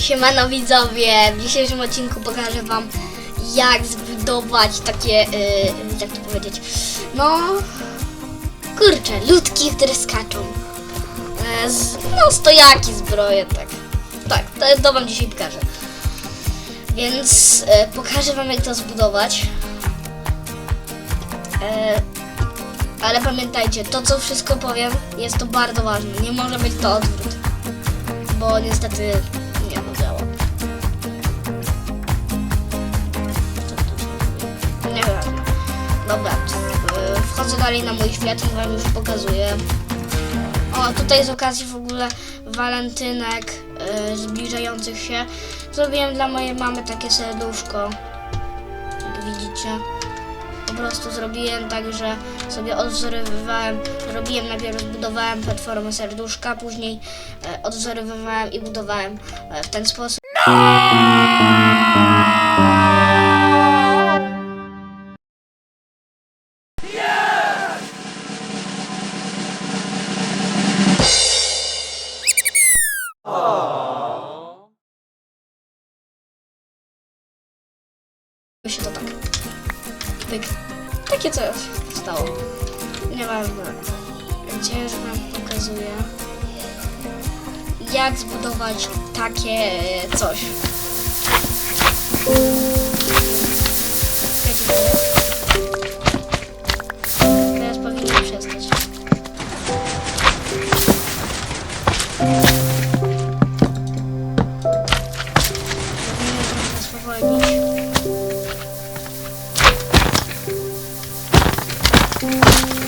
Siemano widzowie, w dzisiejszym odcinku pokażę wam jak zbudować takie, yy, jak to powiedzieć, no kurczę, ludki, które skaczą. E, z, no stojaki, zbroje, tak. Tak, to, to wam dzisiaj pokażę. Więc e, pokażę wam jak to zbudować. E, ale pamiętajcie, to co wszystko powiem jest to bardzo ważne. Nie może być to odwrót. Bo niestety Dobra, y, wchodzę dalej na mój świat i wam już pokazuję. O, tutaj z okazji w ogóle walentynek y, zbliżających się zrobiłem dla mojej mamy takie serduszko. Jak widzicie. Po prostu zrobiłem tak, że sobie odwzorowywałem, robiłem najpierw zbudowałem platformę serduszka, później odwzorowywałem i budowałem e, w ten sposób. Się to tak. Pyk. Takie coś stało. Nieważne. Gdzie już wam pokazuję. Jak zbudować takie coś. Thank mm -hmm. you.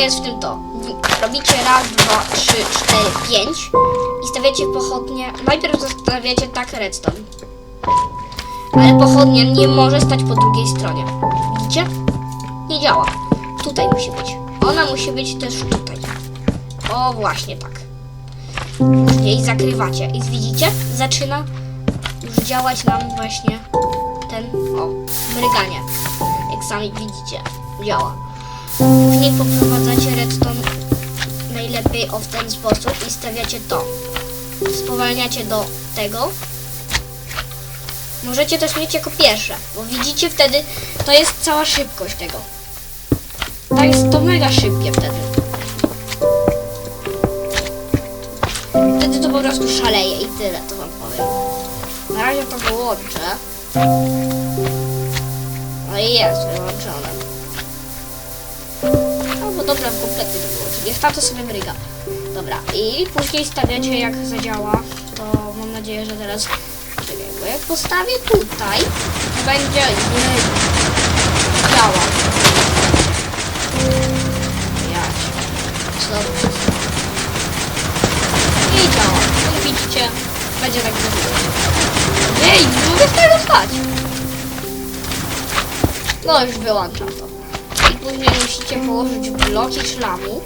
Jest w tym to. Robicie raz, dwa, trzy, cztery, pięć i stawiacie pochodnie. Najpierw zostawiacie tak redstone. Ale pochodnia nie może stać po drugiej stronie. Widzicie? Nie działa. Tutaj musi być. Ona musi być też tutaj. O, właśnie tak. Później zakrywacie. I widzicie? Zaczyna już działać nam właśnie ten, o, mryganie. Jak sami widzicie, działa. Później poprowadzacie redstone najlepiej o w ten sposób i stawiacie to. Spowalniacie do tego Możecie też mieć jako pierwsze, bo widzicie wtedy, to jest cała szybkość tego. To jest to mega szybkie wtedy. Wtedy to po prostu szaleje i tyle, to wam powiem. Na razie to wyłączę. No i jest wyłączone. No dobra, kompletnie to wyłączyć. Niech ta to sobie mryga. Dobra, i później stawiacie jak zadziała, to mam nadzieję, że teraz Czekaj, bo jak postawię tutaj, będzie nie działa. Jak? Co? Nie działa. Jak widzicie, będzie tak zrobione. Ej, nie mogę z tego stać. No już wyłączam to. I później musicie położyć bloki szlamu.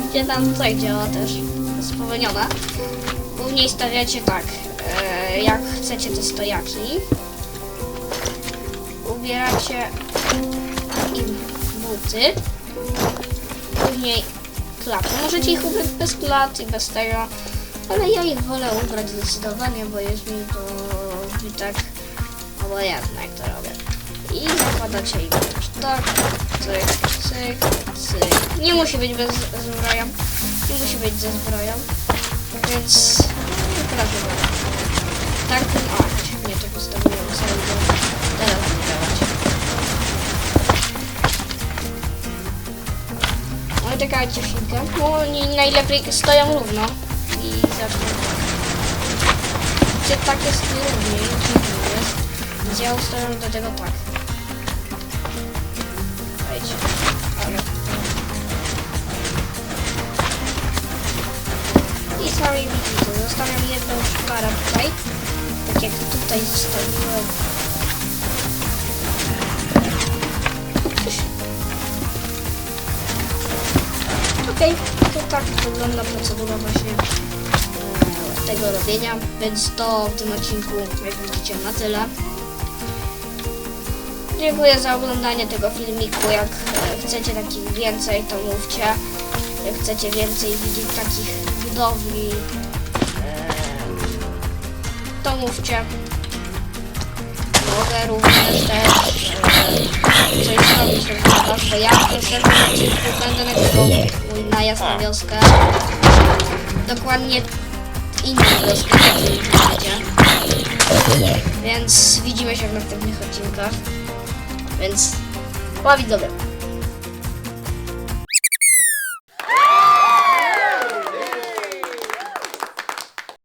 Widzicie tam tutaj działa też. Spowolnione. Później stawiacie tak, e, jak chcecie te stojaki. Ubieracie im buty. Później klapy. Możecie ich ubrać bez klat i bez tego, ale ja ich wolę ubrać zdecydowanie, bo jest mi to mi tak obojętne jak to robię. I zakładacie im też tak, cyk, cyk, cyk. Nie musi być bez zbroja, nie musi być ze zbroją. Więc no, prawie tak. Ten a, nie to postawiłem sobie do teraz. No i czekajcie chwilkę, bo oni najlepiej stoją równo i zaczną. Czy tak jest równiej, dziwnie jest, więc ja ustawiam do tego tak być. I sami widzicie, zostawiam jedną szparę tutaj, tak jak tutaj zostawiłem. Okej, to tak wygląda procedura właśnie e, tego robienia, więc to w tym odcinku, jak widzicie, na tyle. Dziękuję za oglądanie tego filmiku. Jak e, chcecie takich więcej, to mówcie. Jak chcecie więcej widzieć takich budowli, e, to mówcie. Mogę również też e, coś robić w rozmowach, bo ja w odcinku będę nagrywał mój najazd na wioskę. Dokładnie inną wioskę, jak widzicie. Więc widzimy się w następnych odcinkach. Więc, pa widzowie.